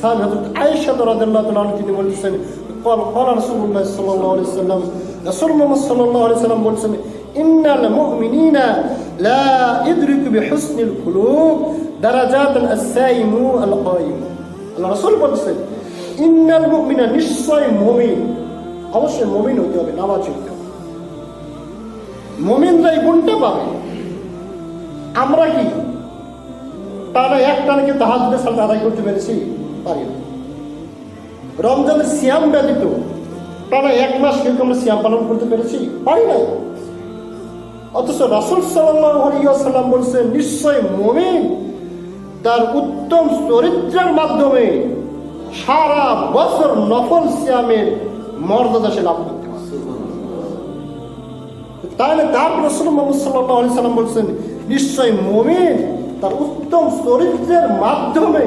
সাহাবী হযরত আয়েশা রাদিয়াল্লাহু তাআলা আনহা তিনি বলতেছেন قال قال رسول الله صلى الله عليه وسلم رسول الله صلى الله عليه وسلم বলছেন إن المؤمنين لا يدرك بحسن القلوب درجات السائم القائم আল্লাহ রাসূল বলছেন ইন্নাল মুমিনা নিশ্চয় মুমিন অবশ্যই মুমিন হতে হবে নামাজ হতে হবে মুমিনরা এই গুণটা পাবে আমরা কি তারা এক টানে কি তাহাজুদের সাথে আদায় করতে পেরেছি পারি না। রমজানের সিয়াম ব্যতীত তারা এক মাস কিন্তু আমরা সিয়াম পালন করতে পেরেছি, পারি না অথচ রাসুল সাল্লাম বলছেন নিশ্চয় মমিন তার উত্তম চরিত্রের মাধ্যমে সারা বছর নফল সিয়ামের মর্যাদা সে লাভ করতে তাহলে তার রসুল মোহাম্মদ সাল্লাহ আলি সাল্লাম বলছেন, নিশ্চয় মমিন তার উত্তম চরিত্রের মাধ্যমে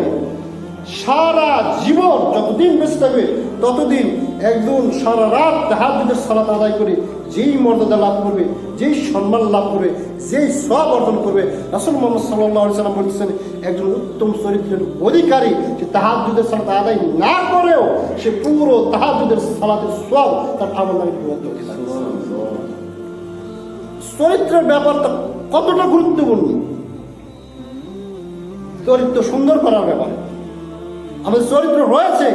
সারা জীবন, যতদিন বেঁচে থাকবে, ততদিন একজন সারা রাত তাহাজুদের সালাত আদায় করে, যেই মর্যাদা লাভ করবে, যেই সম্মান লাভ করবে, যেই সব অর্জন করবে, রাসুল মোহাম্মদ সাল্লাহ সাল্লাম বলছেন একজন উত্তম চরিত্রের অধিকারী সে তাহাজুদের সালাত আদায় না করেও সে পুরো তাহাজুদের সালাতের সব তার হতে চরিত্রের ব্যাপারটা কতটা গুরুত্বপূর্ণ? চরিত্র সুন্দর করার ব্যাপার। আমাদের চরিত্র রয়েছে